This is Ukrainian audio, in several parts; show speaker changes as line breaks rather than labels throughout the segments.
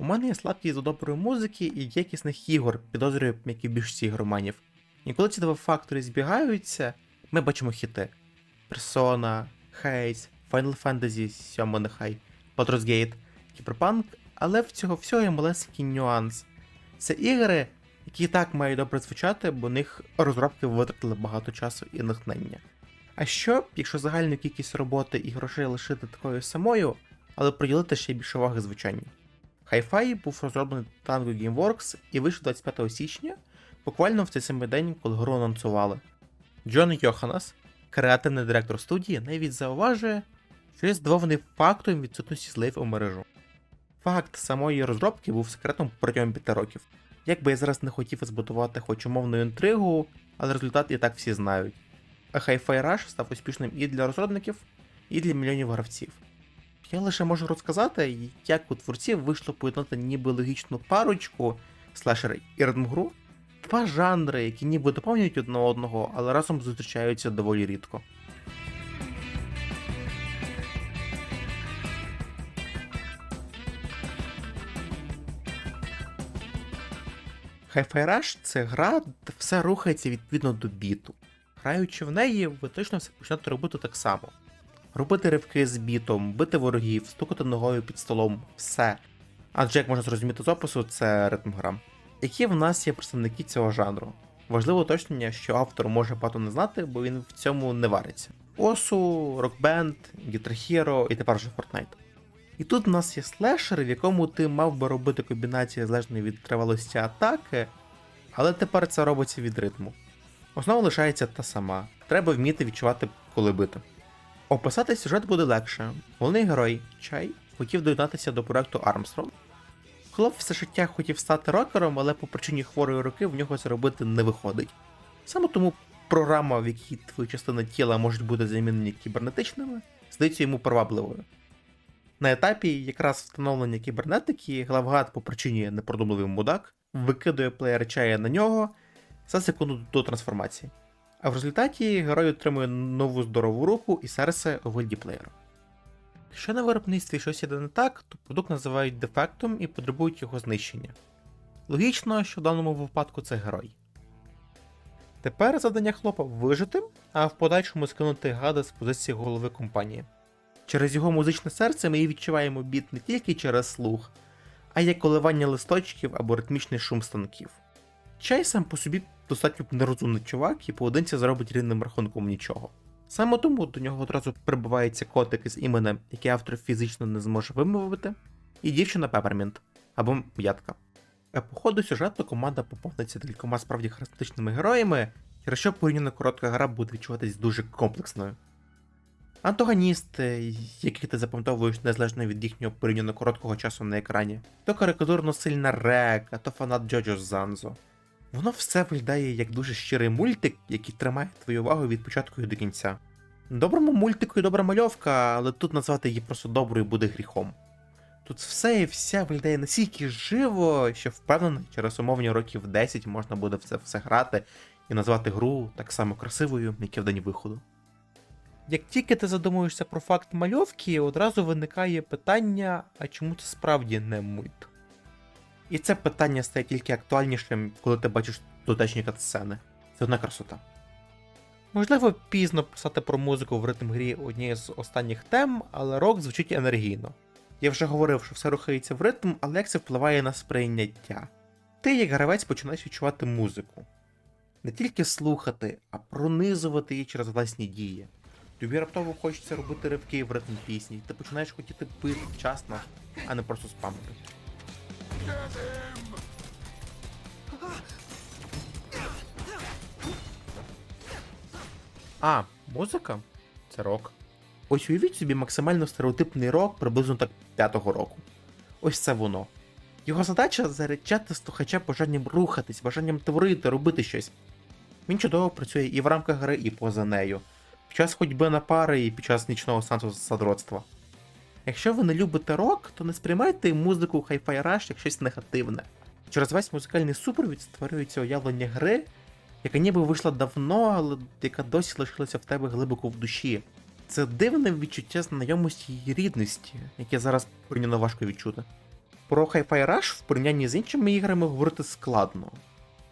У мене є слабкість до доброї музики і якісних ігор, підозрюю, як і більшості ігроманів. І коли ці два фактори збігаються, ми бачимо хіти: Persona, Haze, Final Fantasy 7 нехай, Baldur's Gate, Cyberpunk, але в цього всього є малесенький нюанс. Це ігри, які і так мають добре звучати, бо них розробки витратили багато часу і натхнення. А що, якщо загальну кількість роботи і грошей лишити такою самою, але приділити ще більше уваги звучанню? Hi-Fi був розроблений Tango Gameworks і вийшов 25 січня, буквально в цей самий день, коли гру анонсували. Джон Йоханас, креативний директор студії, навіть зауважує, що є здивований фактом відсутності злив у мережу. Факт самої розробки був секретом протягом 5 років. Як би я зараз не хотів збудувати хоч умовну інтригу, але результат і так всі знають. А Hi-Fi Rush став успішним і для розробників, і для мільйонів гравців. Я лише можу розказати, як у творців вийшло поєднати ніби логічну парочку слешер і ритм-гру, два жанри, які ніби доповнюють одне одного, але разом зустрічаються доволі рідко. Hi-Fi Rush це гра, де все рухається відповідно до біту. Граючи в неї, ви точно все почнете робити так само. Робити ривки з бітом, бити ворогів, стукати ногою під столом, все. Адже, як можна зрозуміти з опису, це ритм гра. Які в нас є представники цього жанру? Важливо уточнення, що автор може багато не знати, бо він в цьому не вариться. Осу, Guitar Hero і тепер вже Fortnite. І тут в нас є слешер, в якому ти мав би робити комбінації залежно від тривалості атаки, але тепер це робиться від ритму. Основа лишається та сама. Треба вміти відчувати, коли бити. Описати сюжет буде легше. Головний герой Чай хотів доєднатися до проекту Armstrong. Хлоп все життя хотів стати рокером, але по причині хворої руки в нього це робити не виходить. Саме тому програма, в якій твої частини тіла можуть бути замінені кібернетичними, здається йому привабливою. На етапі якраз встановлення кібернетики главгад по причині непродумливий мудак викидує плеєр чая на нього за секунду до трансформації. А в результаті герой отримує нову здорову руку і серце у вигляді плеєра. Якщо на виробництві щось іде не так, то продукт називають дефектом і потребують його знищення. Логічно, що в даному випадку це герой. Тепер завдання хлопа вижити, а в подальшому скинути гада з позиції голови компанії. Через його музичне серце ми відчуваємо біт не тільки через слух, а й коливання листочків або ритмічний шум станків. Чай сам по собі достатньо нерозумний чувак і поодинці зробить рівним рахунком нічого. Саме тому до нього одразу прибувається котик із іменем, який автор фізично не зможе вимовити, і дівчина Пепермінт або м'ятка. А по ходу сюжету команда поповниться кількома справді харизматичними героями, через що порівняно коротка гра буде відчуватись дуже комплексною. Антагоністи, яких ти запам'ятовуєш незалежно від їхнього порівняно короткого часу на екрані, то карикатурно сильна Река, то фанат Джоджо Занзо. Воно все виглядає як дуже щирий мультик, який тримає твою увагу від початку до кінця. Доброму мультику і добра мальовка, але тут назвати її просто доброю буде гріхом. Тут все і вся виглядає настільки живо, що впевнений, через умовні років 10 можна буде в це все грати і назвати гру так само красивою, як і в день виходу. Як тільки ти задумуєшся про факт мальовки, одразу виникає питання, а чому це справді не мульт? І це питання стає тільки актуальнішим, коли ти бачиш дотечні катсцени. Це одна красота. Можливо, пізно писати про музику в ритм грі однієї з останніх тем, але рок звучить енергійно. Я вже говорив, що все рухається в ритм, але як це впливає на сприйняття. Ти, як гравець, починаєш відчувати музику. Не тільки слухати, а пронизувати її через власні дії. Тобі раптово хочеться робити ривки в ритм пісні, ти починаєш хотіти пити вчасно, а не просто спамити. А, музика? Це рок. Ось уявіть собі максимально стереотипний рок приблизно так п'ятого року. Ось це воно. Його задача заряджати слухача бажанням рухатись, бажанням творити, робити щось. Він чудово працює і в рамках гри, і поза нею, під час ходьби на пари і під час нічного сеансу садротства. Якщо ви не любите рок, то не сприймайте музику Hi-Fi Rush як щось негативне. Через весь музикальний супровід створюється уявлення гри, яка ніби вийшла давно, але яка досі лишилася в тебе глибоко в душі. Це дивне відчуття знайомості і рідності, яке зараз порівняно важко відчути. Про Hi-Fi Rush в порівнянні з іншими іграми говорити складно.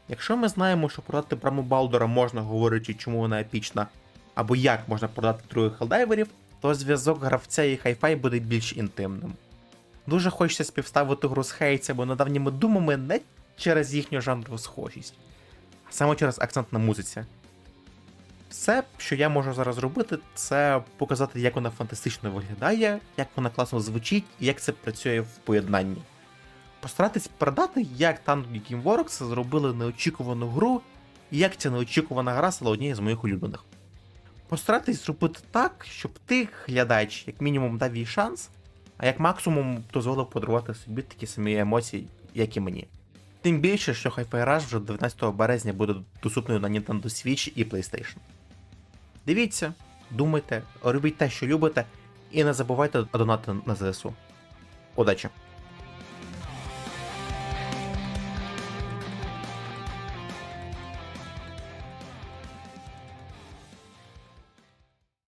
Якщо ми знаємо, що продати браму Балдора можна, говорячи, чому вона епічна, або як можна продати других хелдайверів, то зв'язок гравця і Hi-Fi буде більш інтимним. Дуже хочеться співставити гру з Хейтс або недавніми думами не через їхню жанрову схожість, а саме через акцент на музиці. Все, що я можу зараз зробити, це показати, як вона фантастично виглядає, як вона класно звучить і як це працює в поєднанні. Постаратись передати, як Tango Gameworks зробили неочікувану гру, і як ця неочікувана гра стала однією з моїх улюблених. Постаратись зробити так, щоб ти, глядач, як мінімум дав їй шанс, а як максимум дозволив подарувати собі такі самі емоції, як і мені. Тим більше, що Hi-Fi Rush вже 19 березня буде доступною на Nintendo Switch і PlayStation. Дивіться, думайте, робіть те, що любите, і не забувайте донати на ЗСУ. Удачі!